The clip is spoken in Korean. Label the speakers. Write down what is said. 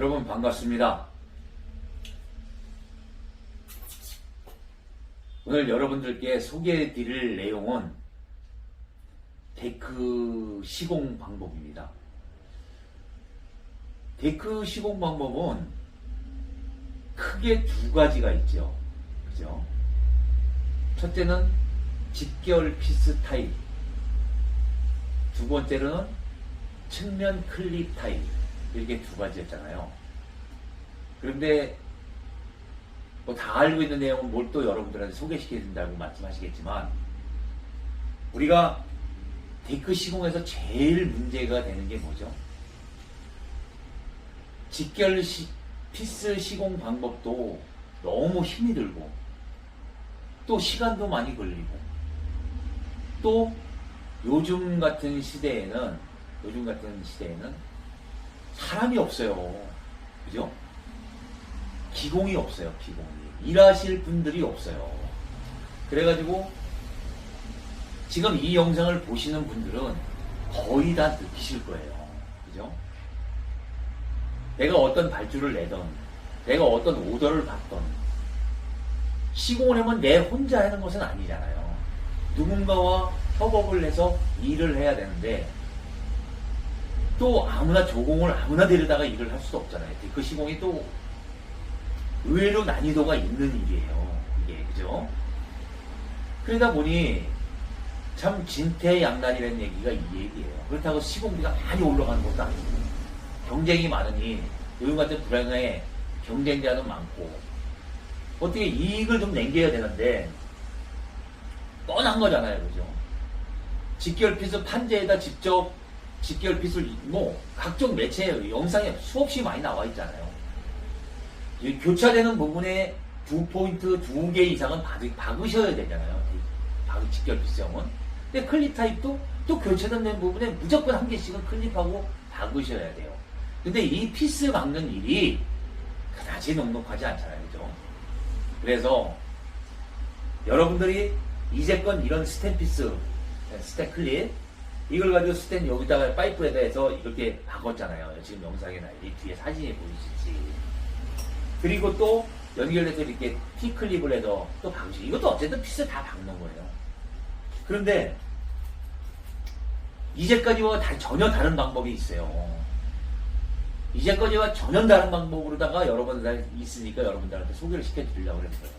Speaker 1: 여러분 반갑습니다. 오늘 여러분들께 소개해 드릴 내용은 데크 시공 방법입니다. 데크 시공 방법은 크게 두 가지가 있죠. 그죠? 첫째는 직결 피스 타입. 두 번째는 측면 클립 타입. 이렇게 두 가지였잖아요. 그런데 뭐 다 알고 있는 내용은 뭘 또 여러분들한테 소개시켜야 된다고 말씀하시겠지만 우리가 데크 시공에서 제일 문제가 되는 게 뭐죠? 직결 시, 피스 시공 방법도 너무 힘이 들고 또 시간도 많이 걸리고 또 요즘 같은 시대에는 요즘 같은 시대에는 사람이 없어요. 그죠? 기공이 없어요, 기공이. 일하실 분들이 없어요. 그래가지고 지금 이 영상을 보시는 분들은 거의 다 느끼실 거예요. 그죠? 내가 어떤 발주를 내던, 내가 어떤 오더를 받던, 시공을 하면 내 혼자 하는 것은 아니잖아요. 누군가와 협업을 해서 일을 해야 되는데, 또 아무나 조공을 아무나 데려다가 일을 할 수도 없잖아요. 그 시공이 또 의외로 난이도가 있는 일이에요. 이게 그죠? 그러다 보니 참 진퇴양난이라는 얘기가 이 얘기예요. 그렇다고 시공비가 많이 올라가는 것도 아니고 경쟁이 많으니 요즘 같은 불황에 경쟁자는 많고 어떻게 이익을 좀 남겨야 되는데 뻔한 거잖아요. 그죠? 직결핏을 판재에다 직접 직결핏을 뭐 각종 매체 영상에 수없이 많이 나와 있잖아요. 이 교차되는 부분에 두 포인트 두 개 이상은 받, 박으셔야 되잖아요. 박 직결핏형은. 근데 클립 타입도 또 교차된 부분에 무조건 한 개씩은 클립하고 박으셔야 돼요. 근데 이 피스 박는 일이 그다지 넉넉하지 않잖아요. 그죠? 그래서 여러분들이 이제껏 이런 스텐 피스, 스텐 클립 이걸 가지고 스탠 여기다가 파이프에다 해서 이렇게 박았잖아요. 지금 영상에 나이 뒤에 사진이 보이시지. 그리고 또 연결돼서 이렇게 T 클립을 해서 또 박으시. 이것도 어쨌든 피스 다 박는 거예요. 그런데 이제까지와 다, 전혀 다른 방법이 있어요. 이제까지와 전혀 다른 방법으로다가 여러분들 있으니까 여러분들한테 소개를 시켜드리려고 그랬어요.